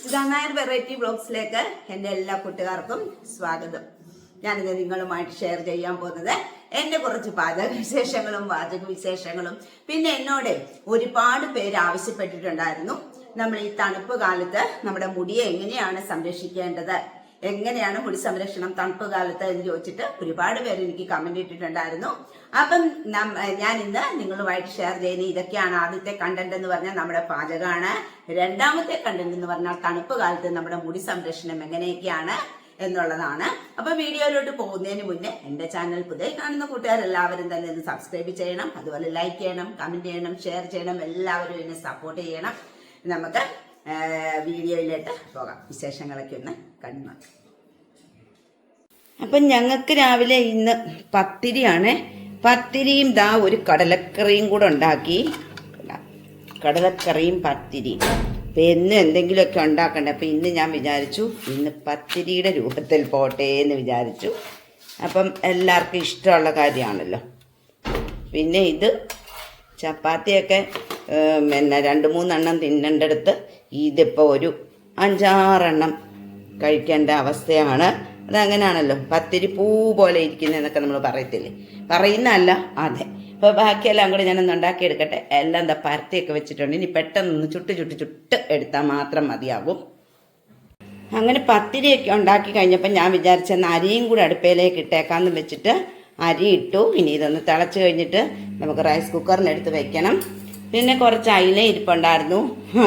Sudha Nair variety ബ്ലോഗ്സിലേക്ക് എന്റെ എല്ലാ കൂട്ടുകാർക്കും സ്വാഗതം. ഞാനിത് നിങ്ങളുമായിട്ട് ഷെയർ ചെയ്യാൻ പോകുന്നത് എന്റെ കുറച്ച് പാചക വിശേഷങ്ങളും പാചക വിശേഷങ്ങളും. പിന്നെ എന്നോട് ഒരുപാട് പേര് ആവശ്യപ്പെട്ടിട്ടുണ്ടായിരുന്നു. നമ്മൾ ഈ തണുപ്പ് കാലത്ത് നമ്മുടെ മുടിയെ എങ്ങനെയാണ് സംരക്ഷിക്കേണ്ടത്? എങ്ങനെയാണ് മുടി സംരക്ഷണം തണുപ്പ് കാലത്ത് എന്ന് ചോദിച്ചിട്ട് ഒരുപാട് പേര് എനിക്ക് കമന്റ് ഇട്ടിട്ടുണ്ടായിരുന്നു. അപ്പം ഞാൻ ഇന്ന് നിങ്ങളുമായിട്ട് ഷെയർ ചെയ്യുന്ന ഇതൊക്കെയാണ് ആദ്യത്തെ കണ്ടന്റ് എന്ന് പറഞ്ഞാൽ നമ്മുടെ പാചകമാണ്. രണ്ടാമത്തെ കണ്ടന്റ് എന്ന് പറഞ്ഞാൽ തണുപ്പ് കാലത്ത് നമ്മുടെ മുടി സംരക്ഷണം എങ്ങനെയൊക്കെയാണ് എന്നുള്ളതാണ്. അപ്പൊ വീഡിയോയിലോട്ട് പോകുന്നതിന് മുന്നേ എന്റെ ചാനൽ പുതിയ കാണുന്ന കൂട്ടുകാർ എല്ലാവരും തന്നെ ഇത് സബ്സ്ക്രൈബ് ചെയ്യണം. അതുപോലെ ലൈക്ക് ചെയ്യണം കമന്റ് ചെയ്യണം ഷെയർ ചെയ്യണം. എല്ലാവരും എന്നെ സപ്പോർട്ട് ചെയ്യണം. നമുക്ക് ആ, വീഡിയോയിലോട്ട് പോകാം. വിശേഷങ്ങളൊക്കെ ഒന്ന് കണ്ടു. അപ്പം ഞങ്ങൾക്ക് രാവിലെ ഇന്ന് പത്തിരിയാണ്. പത്തിരിയും ദാ ഒരു കടലക്കറിയും കൂടെ ഉണ്ടാക്കി. കടലക്കറിയും പത്തിരിയും. അപ്പം എന്നും എന്തെങ്കിലുമൊക്കെ ഉണ്ടാക്കണ്ടേ? അപ്പം ഇന്ന് ഞാൻ വിചാരിച്ചു ഇന്ന് പത്തിരിയുടെ രൂപത്തിൽ പോട്ടെ എന്ന് വിചാരിച്ചു. അപ്പം എല്ലാവർക്കും ഇഷ്ടമുള്ള കാര്യമാണല്ലോ. പിന്നെ ഇത് ചപ്പാത്തിയൊക്കെ പിന്നെ രണ്ട് മൂന്നെണ്ണം തിന്നേണ്ടടുത്ത് ഇതിപ്പോൾ ഒരു അഞ്ചാറെണ്ണം കഴിക്കേണ്ട അവസ്ഥയാണ്. അതങ്ങനെയാണല്ലോ പത്തിരി പൂ പോലെ ഇരിക്കുന്നതെന്നൊക്കെ നമ്മൾ പറയത്തില്ലേ? പറയുന്നതല്ല. അതെ. ഇപ്പോൾ ബാക്കിയെല്ലാം കൂടി ഞാനൊന്ന് ഉണ്ടാക്കിയെടുക്കട്ടെ. എല്ലാം എന്താ പരത്തിയൊക്കെ വെച്ചിട്ടുണ്ട്. ഇനി പെട്ടെന്നൊന്ന് ചുട്ട് ചുട്ട് ചുട്ട് എടുത്താൽ മാത്രം മതിയാകും അങ്ങനെ പത്തിരിയൊക്കെ ഉണ്ടാക്കി കഴിഞ്ഞപ്പോൾ ഞാൻ വിചാരിച്ചെന്ന് അരിയും കൂടി അടുപ്പയിലേക്ക് ഇട്ടേക്കാന്ന് വെച്ചിട്ട് അരി ഇട്ടു. ഇനി ഇതൊന്ന് തിളച്ച് കഴിഞ്ഞിട്ട് നമുക്ക് റൈസ് കുക്കറിനെടുത്ത് വെക്കണം. പിന്നെ കുറച്ച് അയില ഇരിപ്പുണ്ടായിരുന്നു.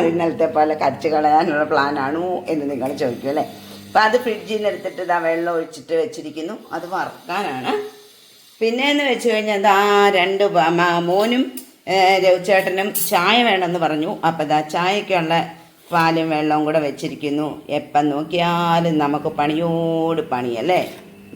ഇന്നലത്തെ പോലെ കരച്ചു കളയാനുള്ള പ്ലാനാണോ എന്ന് നിങ്ങൾ ചോദിക്കും അല്ലേ? അപ്പം അത് ഫ്രിഡ്ജിൽ എടുത്തിട്ട് ഇതാ വെള്ളം ഒഴിച്ചിട്ട് വെച്ചിരിക്കുന്നു. അത് വറുക്കാനാണ്. പിന്നെ എന്ന് വെച്ച് കഴിഞ്ഞാൽ ഇതാ രണ്ട് മോനും രവിച്ചേട്ടനും ചായ വേണമെന്ന് പറഞ്ഞു. അപ്പം ഇതാ ചായക്കുള്ള പാലും വെള്ളവും കൂടെ വെച്ചിരിക്കുന്നു. എപ്പം നോക്കിയാലും നമുക്ക് പണിയോട് പണിയല്ലേ?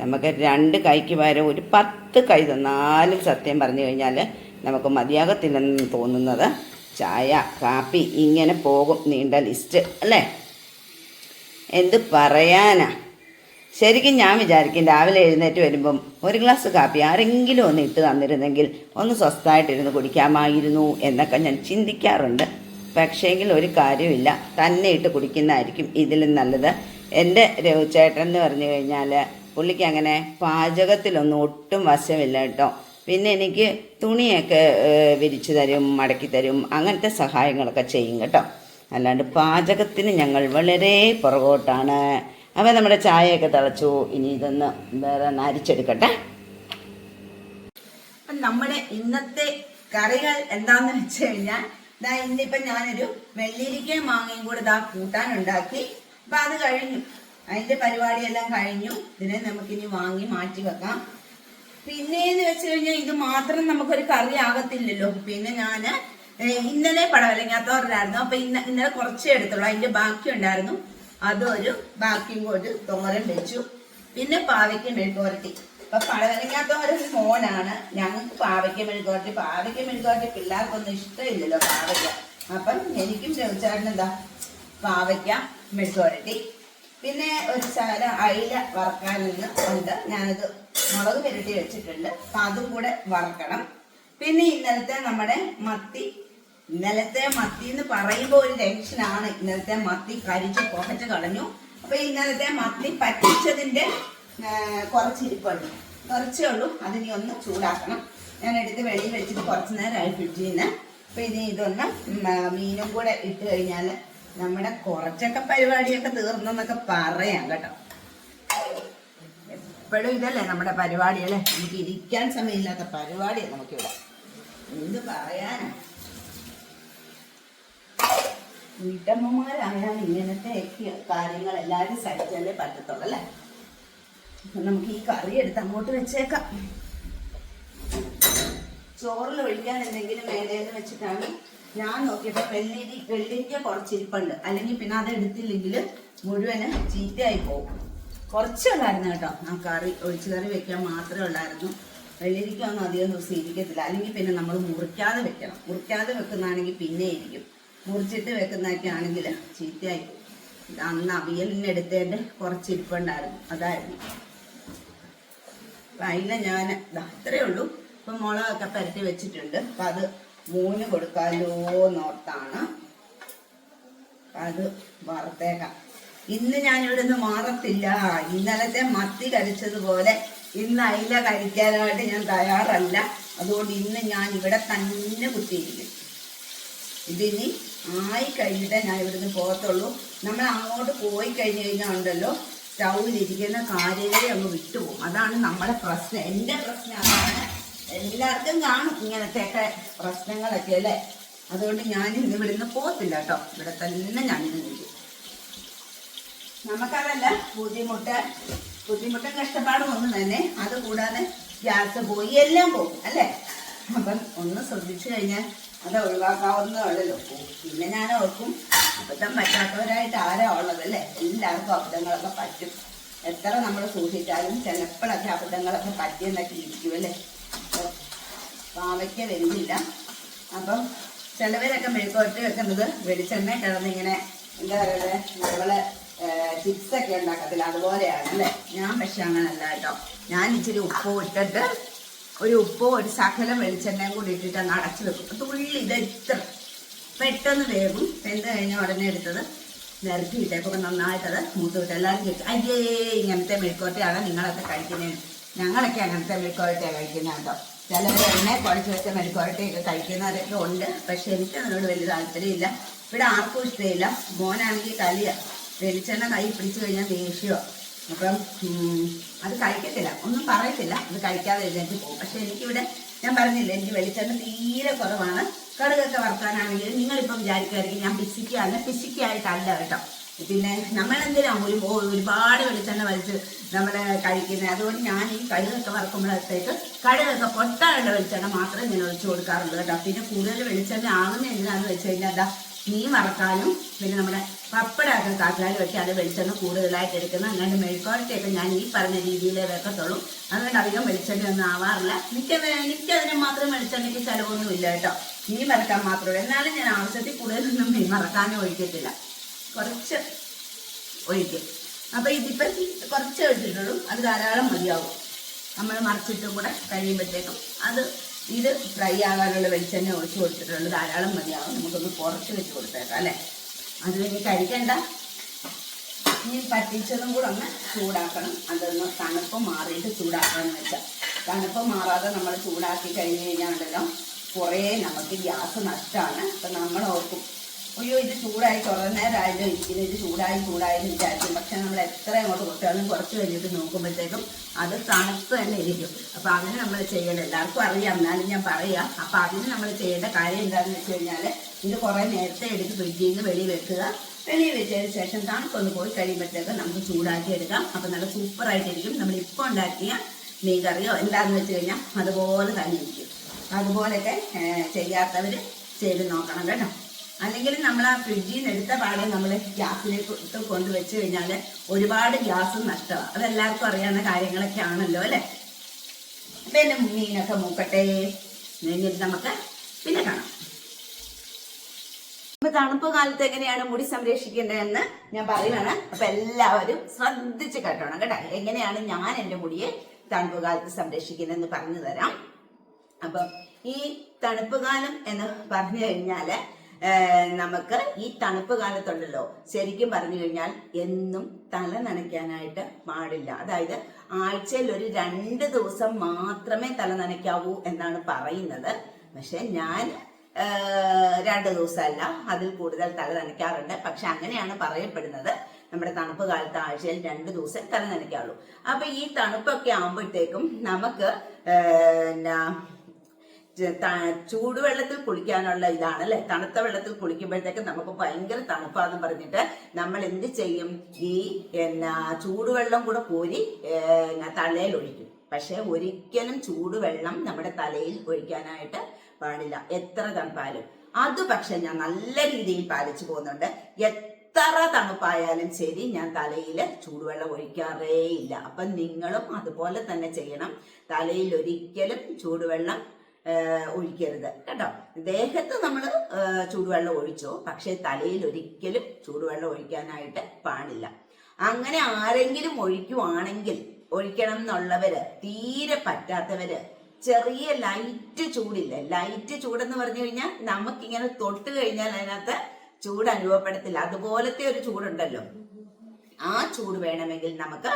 നമുക്ക് രണ്ട് കൈക്ക് വരെ ഒരു പത്ത് കൈ തന്നാലും സത്യം പറഞ്ഞു കഴിഞ്ഞാൽ നമുക്ക് മതിയാകത്തില്ലെന്ന് തോന്നുന്നത്. ചായ കാപ്പി ഇങ്ങനെ പോകും നീണ്ട ലിസ്റ്റ് അല്ലേ? എന്ത് പറയാനാ? ശരിക്കും ഞാൻ വിചാരിക്കും രാവിലെ എഴുന്നേറ്റ് വരുമ്പം ഒരു ഗ്ലാസ് കാപ്പി ആരെങ്കിലും ഒന്ന് ഇട്ട് തന്നിരുന്നെങ്കിൽ ഒന്ന് സ്വസ്ഥമായിട്ടിരുന്ന് കുടിക്കാമായിരുന്നു എന്നൊക്കെ ഞാൻ ചിന്തിക്കാറുണ്ട്. പക്ഷേങ്കിൽ ഒരു കാര്യമില്ല തന്നെ ഇട്ട് കുടിക്കുന്നതായിരിക്കും ഇതിലും നല്ലത്. എന്റെ രഘുചേട്ടൻ എന്ന് പറഞ്ഞു കഴിഞ്ഞാൽ പുള്ളിക്ക് അങ്ങനെ പാചകത്തിലൊന്നും ഒട്ടും വശമില്ല കേട്ടോ. പിന്നെ എനിക്ക് തുണിയൊക്കെ വിരിച്ചു തരും മടക്കി തരും അങ്ങനത്തെ സഹായങ്ങളൊക്കെ ചെയ്യും കേട്ടോ. അല്ലാണ്ട് പാചകത്തിന് ഞങ്ങൾ വളരെ പുറകോട്ടാണ്. അപ്പം നമ്മുടെ ചായയൊക്കെ തിളച്ചു. ഇനി ഇതൊന്ന് വേറെ ഒന്ന് അരിച്ചെടുക്കട്ടെ. അപ്പം നമ്മുടെ ഇന്നത്തെ കറികൾ എന്താന്ന് വെച്ച് കഴിഞ്ഞാൽ ദാ ഇന്നിപ്പം ഞാനൊരു വെള്ളിരിക്കയും മാങ്ങയും കൂടെ ദാ കൂട്ടാനുണ്ടാക്കി. അപ്പം അത് കഴിഞ്ഞു. അതിന്റെ പരിപാടിയെല്ലാം കഴിഞ്ഞു. ഇതിനെ നമുക്കിനി വാങ്ങി മാറ്റി വെക്കാം. പിന്നെന്ന് വെച്ച് കഴിഞ്ഞാൽ ഇത് മാത്രം നമുക്കൊരു കറി ആകത്തില്ലല്ലോ. പിന്നെ ഞാൻ ഇന്നലെ ഇന്നലെ പടവലങ്ങാത്തോറിലായിരുന്നു അപ്പൊ ഇന്ന ഇന്നലെ കുറച്ചേ എടുത്തുള്ളൂ. അതിന്റെ ബാക്കി ഉണ്ടായിരുന്നു. അതൊരു ബാക്കിയും ഒരു തോരൻ വെച്ചു. പിന്നെ പാവയ്ക്ക മെഴുകുവരട്ടി അപ്പൊ പടവലങ്ങാത്തോരൻ മോനാണ്. ഞങ്ങൾക്ക് പാവയ്ക്ക മെഴുകുവരട്ടി പാവയ്ക്ക മെഴുകുവരട്ടി പിള്ളേർക്കൊന്നും ഇഷ്ടമില്ലല്ലോ പാവയ്ക്ക. അപ്പം എനിക്കും ചോദിച്ചായിരുന്നു എന്താ പാവയ്ക്ക മെഴുകുവരട്ടി പിന്നെ ഒരു ശകല അയില വറക്കാനെന്ന് ഉണ്ട്. ഞാനത് മുളക് പുരട്ടി വെച്ചിട്ടുണ്ട്. അപ്പൊ അതും കൂടെ വറക്കണം. പിന്നെ ഇന്നലത്തെ നമ്മുടെ മത്തി. ഇന്നലത്തെ മത്തി എന്ന് പറയുമ്പോൾ ഒരു ടെൻഷനാണ് ഇന്നലത്തെ മത്തി കരിച്ച് പുകച്ച് കളഞ്ഞു. അപ്പൊ ഇന്നലത്തെ മത്തി പറ്റിച്ചതിന്റെ കുറച്ചിരിപ്പുണ്ട് കുറച്ചേ ഉള്ളൂ. അതിനി ഒന്ന് ചൂടാക്കണം. ഞാൻ എടുത്ത് വെളിയിൽ വെച്ചിട്ട് കുറച്ച് നേരമായി ഫ്രിഡ്ജിൽ നിന്ന് അപ്പൊ ഇനി ഇതൊന്ന് മീനും കൂടെ ഇട്ട് കഴിഞ്ഞാൽ നമ്മുടെ കുറച്ചൊക്കെ പരിപാടിയൊക്കെ തീർന്നെന്നൊക്കെ പറയാം കേട്ടോ. എപ്പോഴും ഇതല്ലേ നമ്മുടെ പരിപാടി അല്ലേ? നമുക്ക് ഇരിക്കാൻ സമയമില്ലാത്ത പരിപാടിയാണ് നമുക്കിവിടെ. എന്ത് പറയാനാ? വീട്ടമ്മമാരായാൽ ഇങ്ങനത്തെ കാര്യങ്ങൾ എല്ലാവരും സഹിച്ചല്ലേ പറ്റത്തുള്ളൂ അല്ലേ? അപ്പൊ നമുക്ക് ഈ കറി എടുത്ത് അങ്ങോട്ട് വെച്ചേക്കാം. ചോറിൽ ഒഴിക്കാൻ എന്തെങ്കിലും മേലേന്ന് വെച്ചിട്ടാണ്. ഞാൻ നോക്കിയപ്പോ വെള്ളിരി വെള്ളിരിക്ക കുറച്ചിരിപ്പുണ്ട്. അല്ലെങ്കിൽ പിന്നെ അത് എടുത്തില്ലെങ്കിൽ മുഴുവൻ ചീത്തയായി പോകും. കുറച്ചുള്ളായിരുന്നു കേട്ടോ. ആ കറി ഒഴിച്ചു കറി വെക്കാൻ മാത്രമേ ഉള്ളായിരുന്നു വെള്ളിരിക്ക ഒന്നും അധികം ദിവസം ഇരിക്കത്തില്ല. അല്ലെങ്കിൽ പിന്നെ നമ്മൾ മുറിക്കാതെ വെക്കണം. മുറിക്കാതെ വെക്കുന്നതാണെങ്കിൽ പിന്നെ ഇരിക്കും. മുറിച്ചിട്ട് വെക്കുന്നതൊക്കെ ആണെങ്കിൽ ചീത്തയായി അന്ന് അവിയലിനെടുത്തതിന്റെ കുറച്ച് ഇരിപ്പുണ്ടായിരുന്നു. അതായിരുന്നു. അതിലെ ഞാൻ അത്രേ ഉള്ളൂ. ഇപ്പൊ മുളകൊക്കെ പരട്ടി വെച്ചിട്ടുണ്ട്. അപ്പൊ അത് മൂന്ന് കൊടുക്കാലോ എന്നോർത്താണ് അത് വറുത്തേക്കാം. ഇന്ന് ഞാൻ ഇവിടെ നിന്ന് മാറത്തില്ല. ഇന്നലത്തെ മത്തി കഴിച്ചതുപോലെ ഇന്ന് അയില കഴിക്കാനായിട്ട് ഞാൻ തയ്യാറല്ല. അതുകൊണ്ട് ഇന്ന് ഞാൻ ഇവിടെ തന്നെ കുത്തിയിരിക്കും. ഇതിനി ആയി കഴിഞ്ഞിട്ടേ ഞാൻ ഇവിടുന്ന് പോകത്തുള്ളൂ. നമ്മൾ അങ്ങോട്ട് പോയി കഴിഞ്ഞ് കഴിഞ്ഞാൽ ഉണ്ടല്ലോ സ്റ്റൗവിലിരിക്കുന്ന കാര്യങ്ങളെ അങ്ങ് വിട്ടുപോകും. അതാണ് നമ്മുടെ പ്രശ്നം. എന്റെ പ്രശ്നം അതാണ്. എല്ലാവർക്കും കാണും ഇങ്ങനത്തെയൊക്കെ പ്രശ്നങ്ങളൊക്കെ അല്ലേ? അതുകൊണ്ട് ഞാൻ ഇന്ന് ഇവിടുന്ന് പോകത്തില്ല കേട്ടോ. ഇവിടെ തന്നെ ഞാൻ ഇന്ന് നിൽക്കും. നമുക്കതല്ല ബുദ്ധിമുട്ട്. ബുദ്ധിമുട്ടും കഷ്ടപ്പാടും ഒന്നും തന്നെ അത് കൂടാതെ ഗ്യാസ് പോയി എല്ലാം പോകും അല്ലേ? അപ്പം ഒന്ന് ശ്രദ്ധിച്ചു കഴിഞ്ഞാൽ അത് ഒഴിവാക്കാവുന്നേ ഉള്ളല്ലോ. പിന്നെ ഞാൻ ഓർക്കും അബദ്ധം പറ്റാത്തവരായിട്ട് ആരാ ഉള്ളത് അല്ലേ? എല്ലാവർക്കും അബദ്ധങ്ങളൊക്കെ പറ്റും. എത്ര നമ്മൾ സൂക്ഷിച്ചാലും ചിലപ്പോഴൊക്കെ അബദ്ധങ്ങളൊക്കെ പറ്റിയെന്നൊക്കെ ഇരിക്കും അല്ലേ? പാവയ്ക്ക് വരുന്നില്ല. അപ്പം ചിലവരൊക്കെ മെഴുക്കോട്ട് വെക്കുന്നത് വെളിച്ചെണ്ണ കിടന്നിങ്ങനെ എന്താ പറയുക നമ്മൾ ചിപ്സ് ഒക്കെ ഉണ്ടാക്കത്തില്ല. അതുപോലെയാണ് അല്ലേ? ഞാൻ പക്ഷെ അങ്ങനല്ല കേട്ടോ. ഞാൻ ഇച്ചിരി ഉപ്പ് ഇട്ടിട്ട് ഒരു ഉപ്പും ഒരു ശകലം വെളിച്ചെണ്ണയും കൂടി ഇട്ടിട്ട് അങ്ങ് അടച്ചു വെക്കും. തുള്ളി ഇത് ഇത്ര പെട്ടെന്ന് വേകും വെന്ത് കഴിഞ്ഞ ഉടനെ എടുത്തത് നിരത്തി ഇട്ടേപ്പോൾ നന്നായിട്ടത് മൂത്ത് വിട്ട് എല്ലാവരും ചോദിച്ചു അയ്യേ ഇങ്ങനത്തെ മെഴുക്കോട്ടയാണ് നിങ്ങളൊക്കെ കഴിക്കുന്നത് ഞങ്ങളൊക്കെ അങ്ങനത്തെ മെഴുക്കോട്ടയാണ് കഴിക്കുന്നത് കേട്ടോ. ചിലവർ എണ്ണ കുഴച്ച് വെച്ച മെഴുക്കോട്ടയൊക്കെ കഴിക്കുന്നവരൊക്കെ ഉണ്ട്. പക്ഷെ എനിക്ക് അതിനോട് വലിയ താല്പര്യമില്ല. ഇവിടെ ആർക്കും ഇഷ്ടമില്ല. മോനാണെങ്കിൽ കലിയ. വെളിച്ചെണ്ണ കൈ പിടിച്ചു കഴിഞ്ഞാൽ ദേഷ്യമോ അപ്പം അത് കഴിക്കത്തില്ല. ഒന്നും പറയത്തില്ല. അത് കഴിക്കാതെ എഴുന്നേറ്റ് പോകും. പക്ഷെ എനിക്കിവിടെ ഞാൻ പറഞ്ഞില്ല എനിക്ക് വെളിച്ചെണ്ണ തീരെ കുറവാണ്. കടുകൊക്കെ വറുക്കാനാണെങ്കിൽ നിങ്ങളിപ്പം വിചാരിക്കുമായിരിക്കും ഞാൻ പിസിക്കാണ് പിസിക്കായിട്ടല്ല കേട്ടോ. പിന്നെ നമ്മളെന്തിനാ ഒരു ഒരുപാട് വെളിച്ചെണ്ണ വലിച്ച് നമ്മൾ കഴിക്കുന്നത്? അതുകൊണ്ട് ഞാൻ ഈ കടുകൊക്കെ വറക്കുമ്പോഴത്തേക്ക് കടുകൊക്കെ പൊട്ടാനുള്ള വെളിച്ചെണ്ണ മാത്രമേ ഞാൻ ഒഴിച്ചു കൊടുക്കാറുള്ളൂ കേട്ടോ. പിന്നെ കൂടുതൽ വെളിച്ചെണ്ണ ആകുന്ന എന്തിനാന്ന് വെച്ച് കഴിഞ്ഞാൽ എന്താ മീൻ വറക്കാനും പിന്നെ നമ്മുടെ പപ്പടമൊക്കെ കാക്കാനും ഒക്കെ അത് വെളിച്ചെണ്ണ കൂടുതലായിട്ട് എടുക്കുന്നത് അങ്ങനെ മെഴുക്കോട്ടയൊക്കെ ഞാൻ ഈ പറഞ്ഞ രീതിയിലേ വെക്കത്തുള്ളൂ. അതുകൊണ്ട് അധികം വെളിച്ചെണ്ണ ഒന്നും ആവാറില്ല. മിക്ക എനിക്കതിന് മാത്രം വെളിച്ചെണ്ണയ്ക്ക് ചിലവൊന്നും ഇല്ല കേട്ടോ. മീൻ വറക്കാൻ മാത്രമേ എന്നാലും ഞാൻ ആവശ്യത്തിൽ കൂടുതലൊന്നും മീൻ വറക്കാനും ഒഴിക്കത്തില്ല. കുറച്ച് ഒഴിക്കും. അപ്പം ഇതിപ്പം കുറച്ച് ഒഴിച്ചിട്ടുള്ളൂ. അത് ധാരാളം മതിയാവും. നമ്മൾ മറിച്ചിട്ടും കൂടെ കഴിയുമ്പോഴത്തേക്കും അത് ഇത് ഫ്രൈ ആകാനുള്ള വെളിച്ചെണ്ണ ഒഴിച്ച് കൊടുത്തിട്ടുള്ളൂ. ധാരാളം മതിയാവും. നമുക്കൊന്ന് കുറച്ച് വെച്ച് കൊടുത്തേക്കാം അല്ലേ? അത് കഴിഞ്ഞ് കഴിക്കണ്ട ഇനി പറ്റിച്ചതും കൂടെ ഒന്ന് ചൂടാക്കണം. അതൊന്ന് തണുപ്പ് മാറിയിട്ട് ചൂടാക്കണം എന്ന് വെച്ചാൽ തണുപ്പ് മാറാതെ നമ്മൾ ചൂടാക്കി കഴിഞ്ഞ് കഴിഞ്ഞാൽ ഉണ്ടല്ലോ കുറേ നമുക്ക് ഗ്യാസ് നഷ്ടമാണ് അപ്പം നമ്മൾ ഓർക്കും അയ്യോ ഇത് ചൂടായി കുറേ നേരമായല്ലോ ഇരിക്കുന്നത്. ഇത് ചൂടായി ചൂടായി എന്ന് വിചാരിക്കും. പക്ഷെ നമ്മൾ എത്ര അങ്ങോട്ട് കൊടുത്താലും കുറച്ച് കഴിഞ്ഞിട്ട് നോക്കുമ്പോഴത്തേക്കും അത് തണുത്ത് തന്നെ ഇരിക്കും. അപ്പം അതിന് നമ്മൾ ചെയ്യണം എല്ലാവർക്കും അറിയാം. എന്നാലും ഞാൻ പറയാം. അപ്പം അതിന് നമ്മൾ ചെയ്യേണ്ട കാര്യം എന്താണെന്ന് വെച്ച് കഴിഞ്ഞാൽ ഇത് കുറേ നേരത്തെ എടുത്ത് ഫ്രിഡ്ജിൽ നിന്ന് വെളിയിൽ വെക്കുക. വെളിയിൽ വെച്ചതിന് ശേഷം തണുപ്പൊന്ന് പോയി കഴിയുമ്പോഴത്തേക്കും നമുക്ക് ചൂടാക്കി എടുക്കാം. അപ്പം നല്ല സൂപ്പറായിട്ടിരിക്കും. നമ്മൾ ഇപ്പോൾ ഉണ്ടാക്കിയ മീൻ കറിയോ എന്താണെന്ന് വെച്ച് കഴിഞ്ഞാൽ അതുപോലെ തന്നെ ഇരിക്കും. അതുപോലെയൊക്കെ ചെയ്യാത്തവർ ചെയ്ത് നോക്കണം കേട്ടോ. അല്ലെങ്കിൽ നമ്മൾ ആ ഫ്രിഡ്ജിൽ നിന്ന് എടുത്ത പാടെ നമ്മൾ ഗ്യാസിലേക്ക് കൊണ്ട് വെച്ച് കഴിഞ്ഞാൽ ഒരുപാട് ഗ്യാസ് നഷ്ടമാണ് അതെല്ലാവർക്കും അറിയാവുന്ന കാര്യങ്ങളൊക്കെ ആണല്ലോ അല്ലേ? അപ്പം എന്റെ മീനൊക്കെ മൂക്കട്ടെ എന്നിട്ട് നമുക്ക് പിന്നെ കാണാം. ഇപ്പൊ തണുപ്പ് കാലത്ത് എങ്ങനെയാണ് മുടി സംരക്ഷിക്കേണ്ടതെന്ന് ഞാൻ പറയുകയാണ് അപ്പൊ എല്ലാവരും ശ്രദ്ധിച്ച് കേട്ടോണം കേട്ടോ. എങ്ങനെയാണ് ഞാൻ എന്റെ മുടിയെ തണുപ്പ് കാലത്ത് സംരക്ഷിക്കുന്നതെന്ന് പറഞ്ഞു തരാം. അപ്പം ഈ തണുപ്പ് കാലം എന്ന് പറഞ്ഞു കഴിഞ്ഞാൽ നമുക്ക് ഈ തണുപ്പ് കാലത്തുണ്ടല്ലോ. ശരിക്കും പറഞ്ഞു കഴിഞ്ഞാൽ എന്നും തല നനയ്ക്കാനായിട്ട് പാടില്ല. അതായത് ആഴ്ചയിൽ ഒരു രണ്ട് ദിവസം മാത്രമേ തല നനയ്ക്കാവൂ എന്നാണ് പറയുന്നത്. പക്ഷെ ഞാൻ രണ്ട് ദിവസമല്ല അതിൽ കൂടുതൽ തല നനയ്ക്കാറുണ്ട്. പക്ഷെ അങ്ങനെയാണ് പറയപ്പെടുന്നത്. നമ്മുടെ തണുപ്പ് കാലത്ത് ആഴ്ചയിൽ രണ്ട് ദിവസം തല നനയ്ക്കാവുള്ളൂ അപ്പൊ ഈ തണുപ്പൊക്കെ ആകുമ്പോഴത്തേക്കും നമുക്ക് എന്നാ ചൂടുവെള്ളത്തിൽ കുളിക്കാനുള്ള ഇതാണ് അല്ലെ തണുത്ത വെള്ളത്തിൽ കുളിക്കുമ്പോഴത്തേക്ക് നമുക്ക് ഭയങ്കര തണുപ്പാന്ന് പറഞ്ഞിട്ട് നമ്മൾ എന്ത് ചെയ്യും? ഈ എന്നാ ചൂടുവെള്ളം കൂടെ കോരി തലയിൽ ഒഴിക്കും. പക്ഷെ ഒരിക്കലും ചൂടുവെള്ളം നമ്മുടെ തലയിൽ ഒഴിക്കാനായിട്ട് പാടില്ല. എത്ര തണുപ്പാലും അത് പക്ഷെ ഞാൻ നല്ല രീതിയിൽ പാലിച്ചു പോകുന്നുണ്ട്. എത്ര തണുപ്പായാലും ശരി ഞാൻ തലയിൽ ചൂടുവെള്ളം ഒഴിക്കാറേ ഇല്ല. അപ്പൊ നിങ്ങളും അതുപോലെ തന്നെ ചെയ്യണം. തലയിൽ ഒരിക്കലും ചൂടുവെള്ളം ഒഴിക്കരുത്. കേട്ടോ? ദേഹത്ത് നമ്മൾ ചൂടുവെള്ളം ഒഴിച്ചോ. പക്ഷേ തലയിൽ ഒരിക്കലും ചൂടുവെള്ളം ഒഴിക്കാനായിട്ട് പാടില്ല. അങ്ങനെ ആരെങ്കിലും ഒഴിക്കുവാണെങ്കിൽ ഒഴിക്കണം എന്നുള്ളവര് തീരെ പറ്റാത്തവര് ചെറിയ ലൈറ്റ് ചൂടില്ല? ലൈറ്റ് ചൂടെന്ന് പറഞ്ഞു കഴിഞ്ഞാൽ നമുക്കിങ്ങനെ തൊട്ട് കഴിഞ്ഞാൽ അതിനകത്ത് ചൂട് അനുഭവപ്പെടത്തില്ല. അതുപോലത്തെ ഒരു ചൂടുണ്ടല്ലോ. ആ ചൂട് വേണമെങ്കിൽ നമുക്ക്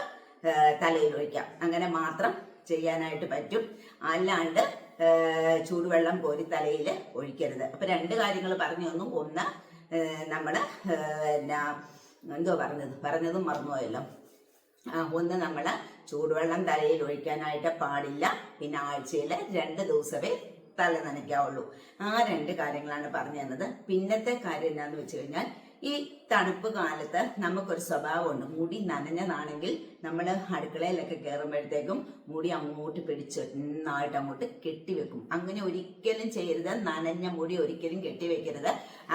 തലയിൽ ഒഴിക്കാം. അങ്ങനെ മാത്രം ചെയ്യാനായിട്ട് പറ്റും. അല്ലാണ്ട് ചൂടുവെള്ളം കോരി തലയിൽ ഒഴിക്കരുത്. അപ്പൊ രണ്ട് കാര്യങ്ങൾ പറഞ്ഞു തന്നു. ഒന്ന് നമ്മൾ എന്നാ എന്തോ പറഞ്ഞത്? പറഞ്ഞതും മറന്നുപോയല്ലോ. ഒന്ന് നമ്മൾ ചൂടുവെള്ളം തലയിൽ ഒഴിക്കാനായിട്ട് പാടില്ല. പിന്നെ ആഴ്ചയിൽ രണ്ട് ദിവസമേ തല നനയ്ക്കാവുള്ളൂ. ആ രണ്ട് കാര്യങ്ങളാണ് പറഞ്ഞു തന്നത്. പിന്നത്തെ കാര്യം എന്നാന്ന് വെച്ച് കഴിഞ്ഞാൽ ഈ തണുപ്പ് കാലത്ത് നമുക്കൊരു സ്വഭാവമുണ്ട്. മുടി നനഞ്ഞതാണെങ്കിൽ നമ്മൾ അടുക്കളയിലൊക്കെ കയറുമ്പോഴത്തേക്കും മുടി അങ്ങോട്ട് പിടിച്ച് നന്നായിട്ട് അങ്ങോട്ട് കെട്ടിവെക്കും അങ്ങനെ ഒരിക്കലും ചെയ്യരുത്. നനഞ്ഞ മുടി ഒരിക്കലും കെട്ടിവെക്കരുത്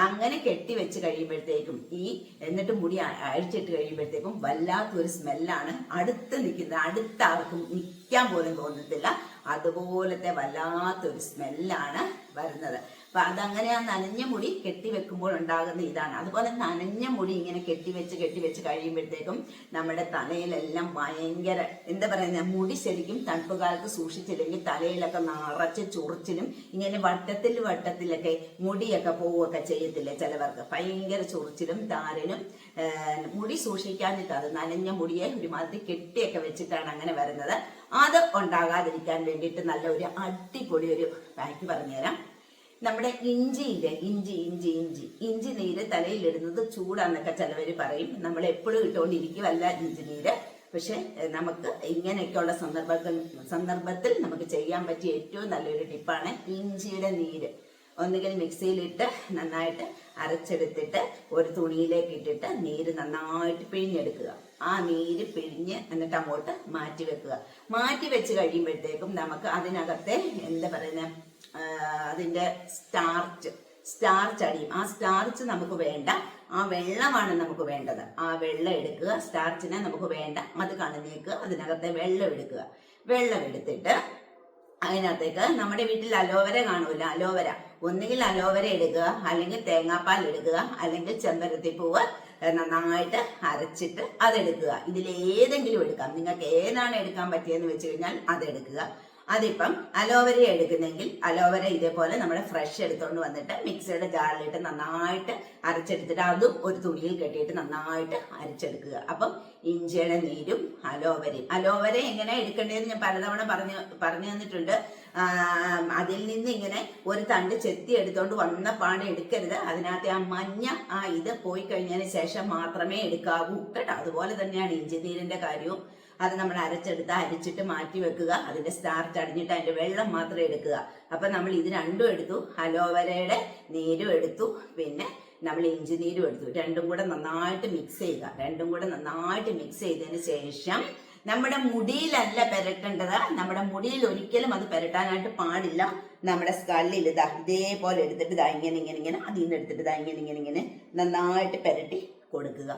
അങ്ങനെ കെട്ടിവെച്ച് കഴിയുമ്പോഴത്തേക്കും ഈ എന്നിട്ട് മുടി അഴിച്ചിട്ട് കഴിയുമ്പോഴത്തേക്കും വല്ലാത്തൊരു സ്മെല്ലാണ് അടുത്ത് നിൽക്കുന്നത്. അടുത്ത ആർക്കും നിൽക്കാൻ പോലും തോന്നത്തില്ല. അതുപോലത്തെ വല്ലാത്തൊരു സ്മെല്ലാണ് വരുന്നത്. അപ്പൊ അതങ്ങനെ ആ നനഞ്ഞ മുടി കെട്ടിവെക്കുമ്പോൾ ഉണ്ടാകുന്ന ഇതാണ്. അതുപോലെ നനഞ്ഞ മുടി ഇങ്ങനെ കെട്ടിവെച്ച് കെട്ടിവെച്ച് കഴിയുമ്പോഴത്തേക്കും നമ്മുടെ തലയിലെല്ലാം ഭയങ്കര എന്താ പറയുന്ന മുടി ശരിക്കും തണുപ്പുകാലത്ത് സൂക്ഷിച്ചില്ലെങ്കിൽ തലയിലൊക്കെ നിറച്ച് ചൊറിച്ചിലും ഇങ്ങനെ വട്ടത്തിൽ വട്ടത്തിലൊക്കെ മുടിയൊക്കെ പോവുകയൊക്കെ ചെയ്യത്തില്ലേ ചിലവർക്ക്. ഭയങ്കര ചൊറിച്ചിലും താരനും മുടി സൂക്ഷിക്കാനിട്ട് അത് നനഞ്ഞ മുടിയെ ഒരുമാതിരി കെട്ടിയൊക്കെ വെച്ചിട്ടാണ് അങ്ങനെ വരുന്നത്. അത് ഉണ്ടാകാതിരിക്കാൻ വേണ്ടിയിട്ട് നല്ല ഒരു അടിപൊളി ഒരു പാക്ക് പറഞ്ഞുതരാം. നമ്മുടെ ഇഞ്ചി ഇല്ലേ? ഇഞ്ചി ഇഞ്ചി ഇഞ്ചി. ഇഞ്ചി നീര് തലയിലിടുന്നത് ചൂടാന്നൊക്കെ ചിലവർ പറയും. നമ്മൾ എപ്പോഴും ഇട്ടുകൊണ്ടിരിക്കുമല്ല ഇഞ്ചി നീര്. പക്ഷെ നമുക്ക് ഇങ്ങനെയൊക്കെയുള്ള സന്ദർഭത്തിൽ സന്ദർഭത്തിൽ നമുക്ക് ചെയ്യാൻ പറ്റിയ ഏറ്റവും നല്ലൊരു ടിപ്പാണ് ഇഞ്ചിയുടെ നീര്. ഒന്നുകിൽ മിക്സിയിലിട്ട് നന്നായിട്ട് അരച്ചെടുത്തിട്ട് ഒരു തുണിയിലേക്ക് ഇട്ടിട്ട് നീര് നന്നായിട്ട് പിഴിഞ്ഞെടുക്കുക. ആ നീര് പിഴിഞ്ഞ് എന്നിട്ട് അങ്ങോട്ട് മാറ്റി വെക്കുക മാറ്റി വെച്ച് കഴിയുമ്പോഴത്തേക്കും നമുക്ക് അതിനകത്തെ എന്താ പറയുന്ന അതിന്റെ സ്റ്റാർച്ച് സ്റ്റാർച്ച് അടിയും. ആ സ്റ്റാർച്ച് നമുക്ക് വേണ്ട. ആ വെള്ളമാണ് നമുക്ക് വേണ്ടത്. ആ വെള്ളം എടുക്കുക. സ്റ്റാർച്ചിനെ നമുക്ക് വേണ്ട. അത് കളഞ്ഞേക്കുക. അതിനകത്തെ വെള്ളം എടുക്കുക. വെള്ളം എടുത്തിട്ട് അതിനകത്തേക്ക് നമ്മുടെ വീട്ടിൽ അലോവര കാണൂല. അലോവര. ഒന്നുകിൽ അലോവര എടുക്കുക. അല്ലെങ്കിൽ തേങ്ങാപ്പാൽ എടുക്കുക. അല്ലെങ്കിൽ ചെമ്പരത്തി പൂവ് നന്നായിട്ട് അരച്ചിട്ട് അതെടുക്കുക. ഇതിൽ ഏതെങ്കിലും എടുക്കാം. നിങ്ങൾക്ക് ഏതാണ് എടുക്കാൻ പറ്റിയെന്ന് വെച്ച് കഴിഞ്ഞാൽ അതെടുക്കുക. അതിപ്പം അലോവര എടുക്കുന്നെങ്കിൽ അലോവര ഇതേപോലെ നമ്മുടെ ഫ്രഷ് എടുത്തുകൊണ്ട് വന്നിട്ട് മിക്സിയുടെ ജാറിലിട്ട് നന്നായിട്ട് അരച്ചെടുത്തിട്ട് അതും ഒരു തുണിയിൽ കെട്ടിയിട്ട് നന്നായിട്ട് അരച്ചെടുക്കുക. അപ്പം ഇഞ്ചിയുടെ നീരും അലോവരയും. അലോവര എങ്ങനെ എടുക്കേണ്ടതെന്ന് ഞാൻ പലതവണ പറഞ്ഞു പറഞ്ഞു തന്നിട്ടുണ്ട്. അതിൽ നിന്ന് ഇങ്ങനെ ഒരു തണ്ട് ചെത്തി എടുത്തോണ്ട് വന്ന പാട് എടുക്കരുത്. അതിനകത്ത് ആ മഞ്ഞ ആ ഇത് പോയി കഴിഞ്ഞതിന് ശേഷം മാത്രമേ എടുക്കാവൂ. കേട്ടോ? അതുപോലെ തന്നെയാണ് ഇഞ്ചിനീരിന്റെ കാര്യവും. അത് നമ്മൾ അരച്ചെടുത്ത് അരിച്ചിട്ട് മാറ്റി വെക്കുക. അതിന്റെ സ്റ്റാർച്ച് അടിഞ്ഞിട്ട് അതിന്റെ വെള്ളം മാത്രം എടുക്കുക. അപ്പൊ നമ്മൾ ഇത് രണ്ടും എടുത്തു. അലോവരയുടെ നീരും എടുത്തു. പിന്നെ നമ്മൾ ഇഞ്ചി നീരും എടുത്തു. രണ്ടും കൂടെ നന്നായിട്ട് മിക്സ് ചെയ്യുക. രണ്ടും കൂടെ നന്നായിട്ട് മിക്സ് ചെയ്തതിന് ശേഷം നമ്മുടെ മുടിയിലല്ല പെരട്ടേണ്ടത്. നമ്മുടെ മുടിയിൽ ഒരിക്കലും അത് പെരട്ടാനായിട്ട് പാടില്ല. നമ്മുടെ സ്കള്ളിൽ ഇതാ ഇതേപോലെ എടുത്തിട്ട് ഇതാ ഇങ്ങനെ ഇങ്ങനെ ഇങ്ങനെ അതിൽ നിന്ന് എടുത്തിട്ട് ഇതാ ഇങ്ങനെ ഇങ്ങനെ ഇങ്ങനെ നന്നായിട്ട് പെരട്ടി കൊടുക്കുക.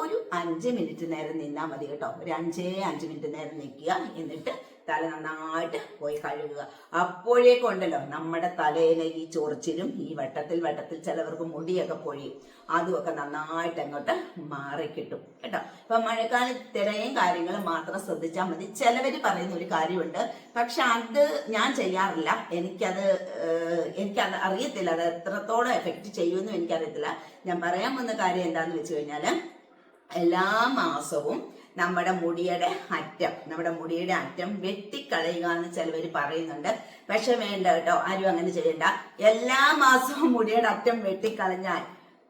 ഒരു അഞ്ച് മിനിറ്റ് നേരം നിന്നാൽ മതി കേട്ടോ. ഒരു അഞ്ചേ അഞ്ച് മിനിറ്റ് നേരം നിൽക്കുക. എന്നിട്ട് തല നന്നായിട്ട് പോയി കഴുകുക. അപ്പോഴേക്കുണ്ടല്ലോ നമ്മുടെ തലയിലെ ഈ ചൊറിച്ചിലും ഈ വട്ടത്തിൽ വട്ടത്തിൽ ചിലവർക്ക് മുടിയൊക്കെ പൊഴിയും. അതുമൊക്കെ നന്നായിട്ട് അങ്ങോട്ട് മാറിക്കിട്ടും. കേട്ടോ? ഇപ്പൊ മഴക്കാല ഇത്രയും കാര്യങ്ങൾ മാത്രം ശ്രദ്ധിച്ചാൽ മതി. ചിലവർ പറയുന്ന ഒരു കാര്യമുണ്ട്. പക്ഷെ അത് ഞാൻ ചെയ്യാറില്ല. എനിക്കത് എനിക്കത് അറിയത്തില്ല. അത് എത്രത്തോളം എഫക്റ്റ് ചെയ്യുമെന്നും എനിക്കറിയത്തില്ല. ഞാൻ പറയാൻ വന്ന കാര്യം എന്താന്ന് വെച്ച് കഴിഞ്ഞാൽ എല്ലാ മാസവും നമ്മുടെ മുടിയുടെ അറ്റം നമ്മുടെ മുടിയുടെ അറ്റം വെട്ടിക്കളയുക എന്ന് ചിലവർ പറയുന്നുണ്ട്. പക്ഷെ വേണ്ട കേട്ടോ ആരും അങ്ങനെ ചെയ്യണ്ട. എല്ലാ മാസവും മുടിയുടെ അറ്റം വെട്ടിക്കളഞ്ഞാൽ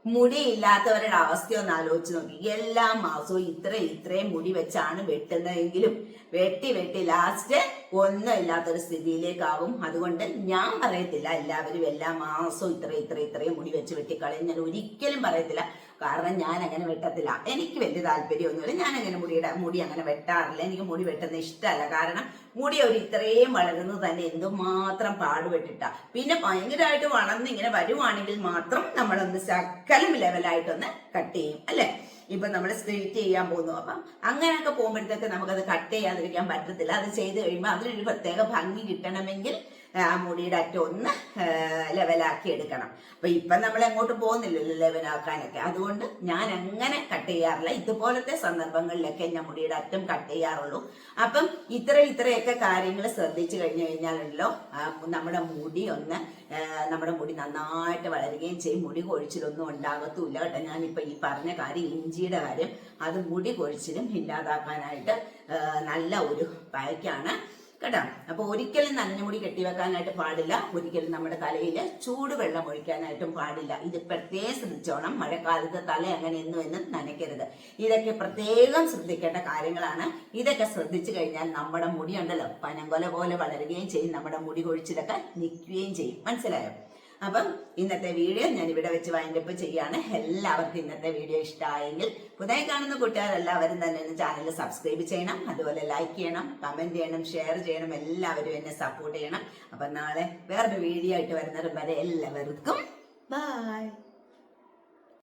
മുടി ഇല്ലാത്തവരുടെ അവസ്ഥ ഒന്ന് ആലോചിച്ച് നോക്കി. എല്ലാ മാസവും ഇത്ര ഇത്രയും മുടി വെച്ചാണ് വെട്ടുന്നതെങ്കിലും വെട്ടി വെട്ടി ലാസ്റ്റ് ഒന്നും ഇല്ലാത്തൊരു സ്ഥിതിയിലേക്കാവും. അതുകൊണ്ട് ഞാൻ പറയത്തില്ല എല്ലാവരും എല്ലാ മാസവും ഇത്ര ഇത്ര ഇത്രയും മുടി വെച്ച് വെട്ടിക്കളയും. ഞാൻ ഒരിക്കലും പറയത്തില്ല. കാരണം ഞാൻ അങ്ങനെ വെട്ടത്തില്ല. എനിക്ക് വലിയ താല്പര്യമൊന്നുമില്ല ഞാൻ അങ്ങനെ മുടിയുടെ മുടി അങ്ങനെ വെട്ടാറില്ല. എനിക്ക് മുടി വെട്ടുന്ന ഇഷ്ടമല്ല. കാരണം മുടി ഒരു ഇത്രയും വളരുന്നത് തന്നെ എന്തുമാത്രം പാടുപെട്ടിട്ട. പിന്നെ ഭയങ്കരമായിട്ട് വളർന്ന് ഇങ്ങനെ വരുവാണെങ്കിൽ മാത്രം നമ്മളൊന്ന് സക്കലം ലെവലായിട്ടൊന്ന് കട്ട് ചെയ്യും. അല്ലേ? ഇപ്പൊ നമ്മൾ സ്ട്രെയിറ്റ് ചെയ്യാൻ പോകുന്നു. അപ്പം അങ്ങനെയൊക്കെ പോകുമ്പോഴത്തേക്ക് നമുക്കത് കട്ട് ചെയ്യാതിരിക്കാൻ പറ്റത്തില്ല. അത് ചെയ്ത് കഴിയുമ്പോൾ അതിനൊരു പ്രത്യേക ഭംഗി കിട്ടണമെങ്കിൽ ആ മുടിയുടെ അറ്റം ഒന്ന് ലെവലാക്കി എടുക്കണം. അപ്പൊ ഇപ്പൊ നമ്മൾ എങ്ങോട്ട് പോകുന്നില്ലല്ലോ ലെവലാക്കാനൊക്കെ അതുകൊണ്ട് ഞാൻ അങ്ങനെ കട്ട് ചെയ്യാറില്ല. ഇതുപോലത്തെ സന്ദർഭങ്ങളിലൊക്കെ ഞാൻ മുടിയുടെ അറ്റം കട്ട് ചെയ്യാറുള്ളൂ. അപ്പം ഇത്ര ഇത്രയൊക്കെ കാര്യങ്ങൾ ശ്രദ്ധിച്ചു കഴിഞ്ഞു കഴിഞ്ഞാലുണ്ടല്ലോ നമ്മുടെ മുടി ഒന്ന് നമ്മുടെ മുടി നന്നായിട്ട് വളരുകയും ചെയ്യും. മുടി കൊഴിച്ചിലൊന്നും ഉണ്ടാകത്തുമില്ല കേട്ടോ. ഞാനിപ്പോ ഈ പറഞ്ഞ കാര്യം ഇഞ്ചിയുടെ കാര്യം അത് മുടി കൊഴിച്ചിലും ഇല്ലാതാക്കാനായിട്ട് നല്ല ഒരു പായ്ക്കാണ് കേട്ടോ? അപ്പൊ ഒരിക്കലും നനഞ്ഞുമുടി കെട്ടിവെക്കാനായിട്ട് പാടില്ല. ഒരിക്കലും നമ്മുടെ തലയിൽ ചൂടുവെള്ളം ഒഴിക്കാനായിട്ടും പാടില്ല. ഇത് പ്രത്യേകം ശ്രദ്ധിച്ചോണം. മഴക്കാലത്ത് തല അങ്ങനെ എന്നും എന്നും നനയ്ക്കരുത്. ഇതൊക്കെ പ്രത്യേകം ശ്രദ്ധിക്കേണ്ട കാര്യങ്ങളാണ്. ഇതൊക്കെ ശ്രദ്ധിച്ചു കഴിഞ്ഞാൽ നമ്മുടെ മുടി ഉണ്ടല്ലോ പനങ്കൊല പോലെ വളരുകയും ചെയ്യും. നമ്മുടെ മുടി കൊഴിച്ചിലൊക്കെ നിൽക്കുകയും ചെയ്യും. മനസ്സിലായോ? അപ്പം ഇന്നത്തെ വീഡിയോ ഞാൻ ഇവിടെ വെച്ച് വൈൻഡപ്പ് ചെയ്യാണ്. എല്ലാവർക്കും ഇന്നത്തെ വീഡിയോ ഇഷ്ടമായെങ്കിൽ പുതിയ കാണുന്ന കൂട്ടുകാരെല്ലാവരും തന്നെ ഒന്ന് ചാനൽ സബ്സ്ക്രൈബ് ചെയ്യണം. അതുപോലെ ലൈക്ക് ചെയ്യണം കമന്റ് ചെയ്യണം ഷെയർ ചെയ്യണം. എല്ലാവരും എന്നെ സപ്പോർട്ട് ചെയ്യണം. അപ്പം നാളെ വേറൊരു വീഡിയോ ആയിട്ട് വരുന്നവരും വരെ എല്ലാവർക്കും ബൈ